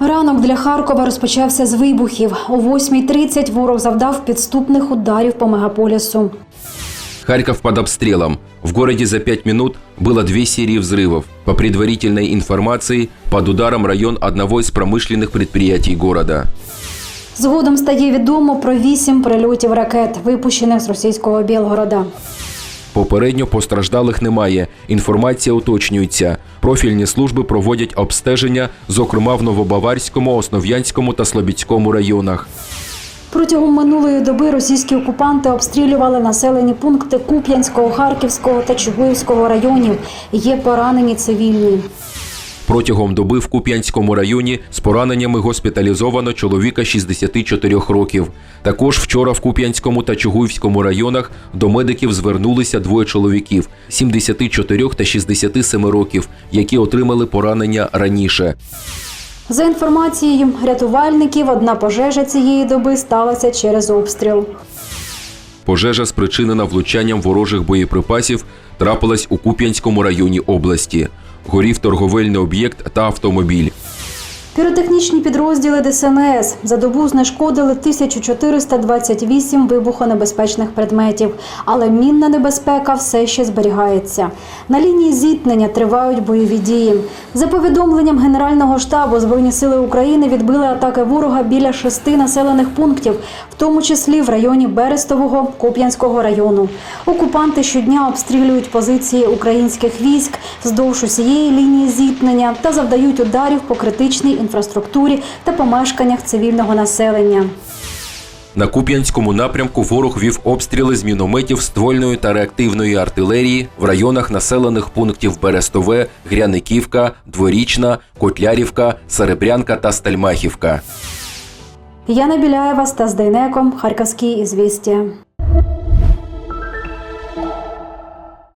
Ранок для Харкова розпочався з вибухів. О 8.30 ворог завдав підступних ударів по мегаполісу. Харьков под обстрелом. В городе за пять минут было две серии взрывов. По предварительной информации, под ударом район одного из промышленных предприятий города. Згодом стає відомо про вісім прильотів ракет, випущених з російського Білгорода. Попередньо постраждалих немає. Інформація уточнюється. Профільні служби проводять обстеження, зокрема в Новобаварському, Основ'янському та Слобідському районах. Протягом минулої доби російські окупанти обстрілювали населені пункти Куп'янського, Харківського та Чугуївського районів. Є поранені цивільні. Протягом доби в Куп'янському районі з пораненнями госпіталізовано чоловіка 64 років. Також вчора в Куп'янському та Чугуївському районах до медиків звернулися двоє чоловіків 74 та 67 років, які отримали поранення раніше. За інформацією рятувальників, одна пожежа цієї доби сталася через обстріл. Пожежа, спричинена влучанням ворожих боєприпасів, трапилась у Куп'янському районі області. Горів торговельний об'єкт та автомобіль. Піротехнічні підрозділи ДСНС за добу знешкодили 1428 вибухонебезпечних предметів, але мінна небезпека все ще зберігається. На лінії зіткнення тривають бойові дії. За повідомленням Генерального штабу Збройні сили України відбили атаки ворога біля шести населених пунктів, в тому числі в районі Берестового Куп'янського району. Окупанти щодня обстрілюють позиції українських військ вздовж усієї лінії зіткнення та завдають ударів по критичній інфраструктурі та помешканнях цивільного населення. На Куп'янському напрямку ворог вів обстріли з мінометів ствольної та реактивної артилерії в районах населених пунктів Берестове, Гряниківка, Дворічна, Котлярівка, Серебрянка та Стальмахівка. Яна Біляєва, Стас Дейнеком, Харківські ізвістія.